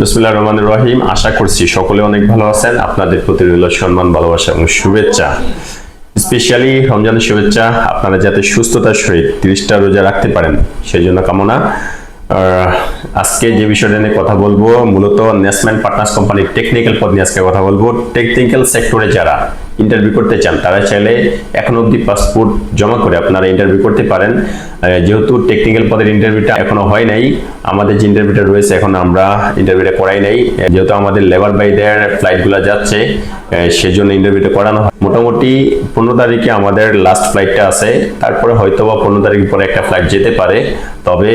বিসমুল্লাহ রহমান রহিম। আশা করছি সকলে অনেক ভালো আছেন। আপনাদের প্রতি রইল সম্মান, ভালোবাসা এবং শুভেচ্ছা। স্পেশালি রমজানের শুভেচ্ছা, আপনারা যাতে সুস্থতার সহিত তিরিশটা রোজা রাখতে পারেন, সেই জন্য কামনা। আজকে যে বিষয়টা নিয়ে কথা বলব, মূলত ন্যাশনাল পার্টনার্স কোম্পানির টেকনিক্যাল পদ নিয়ে আজকে কথা বলব। টেকনিক্যাল সেক্টরে যারা ইন্টারভিউ করতে চান, তারা চাইলে এখন অবধি পাসপোর্ট জমা করে আপনারা ইন্টারভিউ করতে পারেন। যেহেতু টেকনিক্যাল পদের ইন্টারভিউটা এখনও হয় নাই, আমাদের যে ইন্টারভিউটা রয়েছে এখন আমরা ইন্টারভিউটা করাই নাই। যেহেতু আমাদের লেবার বাইদের ফ্লাইটগুলো যাচ্ছে সেজন্য ইন্টারভিউটা করানো হয়। মোটামুটি পনেরো তারিখে আমাদের লাস্ট ফ্লাইটটা আছে, তারপরে হয়তো বা পনেরো তারিখ পরে একটা ফ্লাইট যেতে পারে। তবে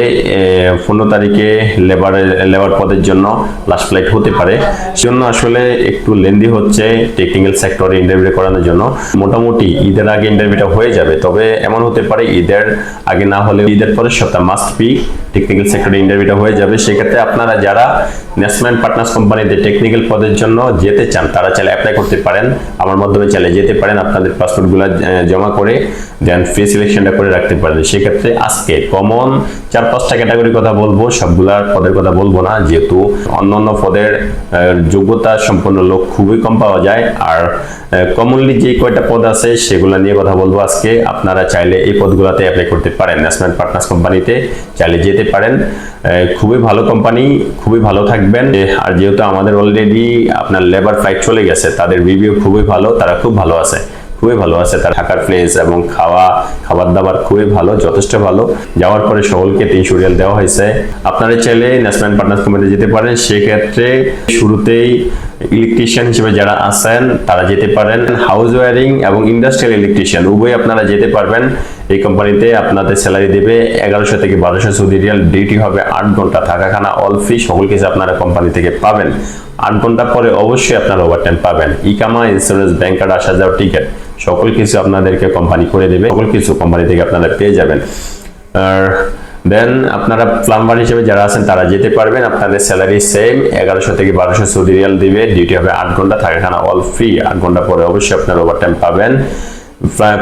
পনেরো তারিখে লেবার লেবার পদের জন্য লাস্ট ফ্লাইট হতে পারে। সেজন্য আসলে একটু লেন্দি হচ্ছে টেকনিক্যাল সেক্টরে ইন্টারভিউ করানোর জন্য। মোটামুটি ঈদের আগে ইন্টারভিউটা হয়ে যাবে, তবে এমন হতে পারে ঈদের আগে না হলে ঈদের পরের সপ্তাহ মাস্ট বি টেকনিক্যাল সেক্টরে ইন্টারভিউটা হয়ে যাবে। সেক্ষেত্রে আপনারা যারা ন্যাশনাল পার্টনার্স কোম্পানিতে টেকনিক্যাল পদের জন্য যেতে চান, তারা চাইলে অ্যাপ্লাই করতে পারেন। আমার মাধ্যমে চাইলে যেতে পারেন। আপনাদের পাসপোর্টগুলো জমা করে দেন ফ্রি সিলেকশনটা করে রাখতে পারেন। সেক্ষেত্রে আজকে কমন চার পাঁচটা ক্যাটাগরির কথা বলব। সবগুলার পদের কথা বলব না, যেহেতু অন্যান্য পদের যোগ্যতা সম্পন্ন লোক খুবই কম পাওয়া যায়। আর কমনলি যে কয়টা পদ আছে, সেগুলো নিয়ে কথা বলব আজকে। আপনারা চাইলে এই পদগুলোতে অ্যাপ্লাই করতে পারেন। ন্যাশনাল পার্টনার্স কোম্পানিতে চাইলে যেতে পারেন। খুবই ভালো কোম্পানি খুবই ভালো থাকবেন। আর যেহেতু আমাদের অলরেডি আপনার লেবার ফ্লাইট চলে গেছে, তাদের রিভিউ খুবই ভালো, তারা খুব ভালো আছে। খুবই ভালো আছে। তার থাকার প্লেস এবং খাওয়া খাবার দাবার খুবই ভালো, যথেষ্ট ভালো। যাওয়ার পরে সকলকে তিনশো রিয়াল দেওয়া হয়েছে। আপনারা চাইলে ন্যাশনাল পার্টনার্স কোম্পানিতে যেতে পারেন। সেক্ষেত্রে শুরুতেই ইলেকট্রিশিয়ান হিসেবে যারা আছেন, তারা যেতে পারেন। হাউস ওয়ারিং এবং ইন্ডাস্ট্রিয়াল ইলেকট্রিশিয়ান উভয় আপনারা যেতে পারবেন। এই কোম্পানিতে আপনাদের স্যালারি দেবে এগারোশো থেকে বারোশো সৌদি রিয়াল। ডিউটি হবে আট ঘণ্টা। থাকা খানা অল ফ্রি সকল কিছু আপনারা কোম্পানি থেকে পাবেন। আট ঘণ্টা পরে অবশ্যই আপনারা ওভারটাইম পাবেন। ইকামা ইন্স্যুরেন্স ব্যাংক কার্ড আসা যাওয়ার টিকিট সকল কিছু আপনাদেরকে কোম্পানি করে দেবে, সকল কিছু কোম্পানি থেকে আপনারা পেয়ে যাবেন। আর দেন আপনারা প্লাম্বার হিসেবে যারা আছেন, তারা যেতে পারবেন, আপনাদের স্যালারি সেম এগারোশো থেকে বারোশো সৌদি রিয়াল দিবে ডিউটি হবে আট ঘণ্টা থাকা খানা অল ফ্রি আট ঘণ্টা পরে অবশ্যই আপনারা ওভারটাইম পাবেন।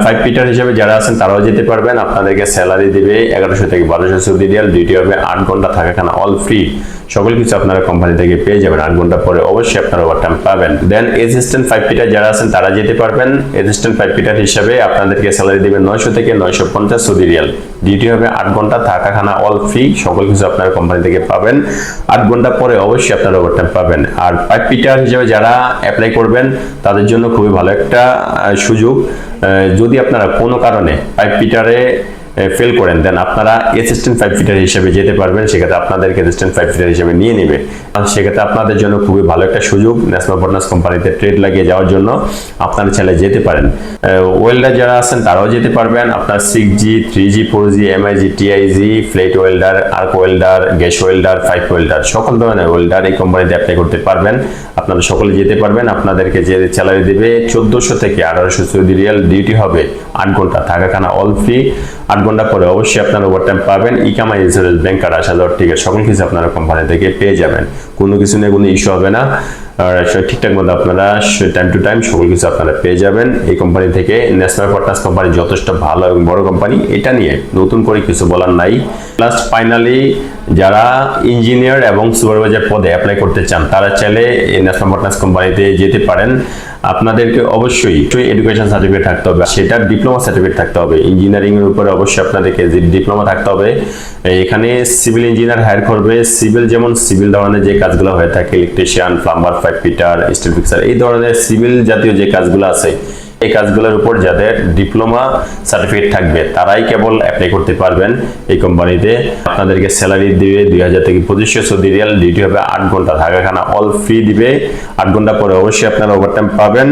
ফাইভ পিটার হিসেবে যারা আছেন, তারাও যেতে পারবেন, আপনাদেরকে স্যালারি দিবে এগারোশো থেকে বারোশো সৌদি রিয়াল ডিউটি হবে আট ঘণ্টা থাকা খানা অল ফ্রি সকল কিছু আপনারা কোম্পানি থেকে পেয়ে যাবেন। আট ঘণ্টা পরে অবশ্যই আপনারা ওভারটাইম পাবেন। দেন অ্যাসিস্ট্যান্ট ফাইভ পিটার যারা আছেন, তারা যেতে পারবেন। অ্যাসিস্ট্যান্ট ফাইভ পিটার হিসাবে আপনাদেরকে স্যালারি দিবে নয়শো থেকে নয়শো পঞ্চাশ সৌদি রিয়াল। ডিউটি হবে আট ঘণ্টা থাকা খানা অল ফ্রি সকল কিছু আপনারা কোম্পানি থেকে পাবেন। আট ঘণ্টা পরে অবশ্যই আপনারা ওভারটাইম পাবেন। আর ফাইভ পিটার হিসেবে যারা অ্যাপ্লাই করবেন, তাদের জন্য খুবই ভালো একটা সুযোগ। যদি আপনারা কোনো কারণে ফাইভ পিটারে ফেল করেন দেন আপনারা অ্যাসিস্ট্যান্ট ফাইভ ফিটার হিসেবে যেতে পারবেন, সেক্ষেত্রে আপনাদেরকে অ্যাসিস্ট্যান্ট ফাইভ ফিটার হিসেবে নিয়ে নেবে। সেক্ষেত্রে আপনাদের জন্য খুবই ভালো একটা সুযোগ ন্যাশনাল পার্টনার্স কোম্পানিতে ট্রেড লাগিয়ে যাওয়ার জন্য আপনারা চাইলে যেতে পারেন। ওয়েল্ডার যারা আছেন, তারাও যেতে পারবেন। আপনার six G three G four G MIG TIG flat welder arc welder gas welder five welder সকল ধরনের ওয়েল্ডার এই কোম্পানিতে অ্যাপ্লাই করতে পারবেন। আপনারা সকলে যেতে পারবেন, আপনাদেরকে যে স্যালারি দেবে, চোদ্দোশো থেকে আঠারোশো সৌদি রিয়াল ডিউটি হবে, আট ঘণ্টা থাকা খানা অল ফ্রি আট ঘণ্টা পরে অবশ্যই আপনারা ওভারটাইম পাবেন। ইকামা ইন্স্যুরেন্স ব্যাংক কার্ড আসা যাওয়ার টিকিট সকল কিছু আপনারা কোম্পানি থেকে পেয়ে যাবেন। কোনো কিছু নিয়ে কোনো ইস্যু হবে না। আর ঠিকঠাক মতো আপনারা টাইম টু টাইম সকল কিছু আপনারা পেয়ে যাবেন। এই কোম্পানি থেকে ন্যাশনাল পার্টনার্স কোম্পানি যথেষ্ট ভালো এবং বড় কোম্পানি এটা নিয়ে নতুন করে কিছু বলার নাই। লাস্ট ফাইনালি যারা ইঞ্জিনিয়ার এবং সুপারভাইজার পদে অ্যাপ্লাই করতে চান, তারা চাইলে এই ন্যাশনাল পার্টনার্স কোম্পানিতে যেতে পারেন। আপনাদেরকে অবশ্যই এডুকেশন সার্টিফিকেট থাকতে হবে সেটা ডিপ্লোমা সার্টিফিকেট থাকতে হবে। ইঞ্জিনিয়ারিং এর উপরে অবশ্যই আপনাদেরকে ডিপ্লোমা থাকতে হবে, এখানে সিভিল ইঞ্জিনিয়ার হায়ার করবে। সিভিল যেমন সিভিল ধরনের যে কাজগুলো হয়ে থাকে electrician plumber fitter steel fixer এই ধরনের সিভিল জাতীয় যে কাজগুলো আছে এই কাজগুলোর উপর যাদের ডিপ্লোমা সার্টিফিকেট থাকবে, তারাই কেবল অ্যাপ্লাই করতে পারবেন এই কোম্পানিতে। আপনাদেরকে স্যালারি দিবে দুই হাজার থেকে পঁচিশশো সৌদি রিয়াল ডিউটি হবে আট ঘণ্টা। থাকাখানা অল ফ্রি দিবে। আট ঘণ্টা পরে অবশ্যই আপনারা ওভারটাইম পাবেন।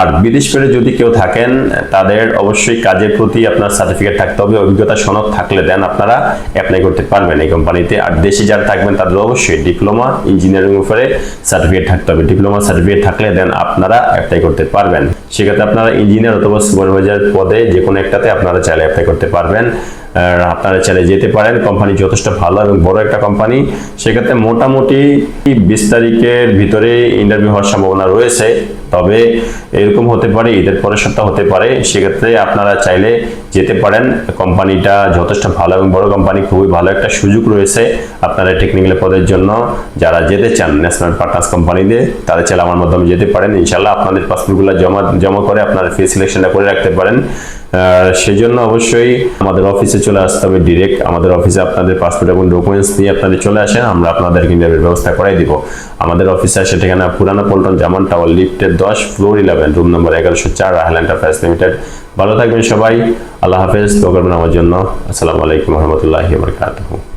আর বিদেশ ফেরে যদি কেউ থাকেন, তাদের অবশ্যই কাজের প্রতি আপনার সার্টিফিকেট থাকতে হবে, অভিজ্ঞতা সনদ থাকলে দেন আপনারা অ্যাপ্লাই করতে পারবেন এই কোম্পানিতে। আর দেশে যারা থাকবেন, তাদের অবশ্যই ডিপ্লোমা ইঞ্জিনিয়ারিং উপরে সার্টিফিকেট থাকতে হবে। ডিপ্লোমা সার্টিফিকেট থাকলে দেন আপনারা অ্যাপ্লাই করতে পারবেন। সেক্ষেত্রে আপনারা ইঞ্জিনিয়ার অথবা সুপারভাইজার পদে যে কোনো একটাতে আপনারা চাইলে অ্যাপ্লাই করতে পারবেন। আপনারা চাইলে যেতে পারেন। কোম্পানি যথেষ্ট ভালো এবং বড় একটা কোম্পানি। সেক্ষেত্রে মোটামুটি বিশ তারিখের ভিতরে ইন্টারভিউ হওয়ার সম্ভাবনা রয়েছে। তবে এরকম হতে পারে, ঈদের পরের সপ্তাহ হতে পারে। সেক্ষেত্রে আপনারা চাইলে যেতে পারেন। কোম্পানিটা যথেষ্ট ভালো এবং বড় কোম্পানি, খুবই ভালো একটা সুযোগ রয়েছে আপনারা টেকনিক্যাল পদের জন্য। যারা যেতে চান ন্যাশনাল পার্টনার্স কোম্পানিতে তারা চাইলে আমার মাধ্যমে যেতে পারেন। ইনশাল্লাহ আপনাদের পাসপোর্টগুলো জমা জমা করে আপনারা ফি সিলেকশনটা করে রাখতে পারেন। আর সেই জন্য অবশ্যই আমাদের অফিসে চলে আসতে হবে ডিরেক্ট আমাদের অফিসে আপনাদের পাসপোর্ট এবং ডকুমেন্টস নিয়ে আপনাদের চলে আসেন, আমরা আপনাদের ইন্টারভিউর ব্যবস্থা করাই দিব। আমাদের অফিসে আসে ঠিকানা পুরানো পল্টন জামান টাওয়ার লিফটের দশ ফ্লোর ইলেভেন রুম নম্বর এগারোশো চার রাহেল এন্টারপ্রাইজ লিমিটেড ভালো থাকবেন সবাই, আল্লাহ হাফেজ তো করবেন আমার জন্য। আসসালামু আলাইকুম রহমতুল্লাহি বরকাতুহু।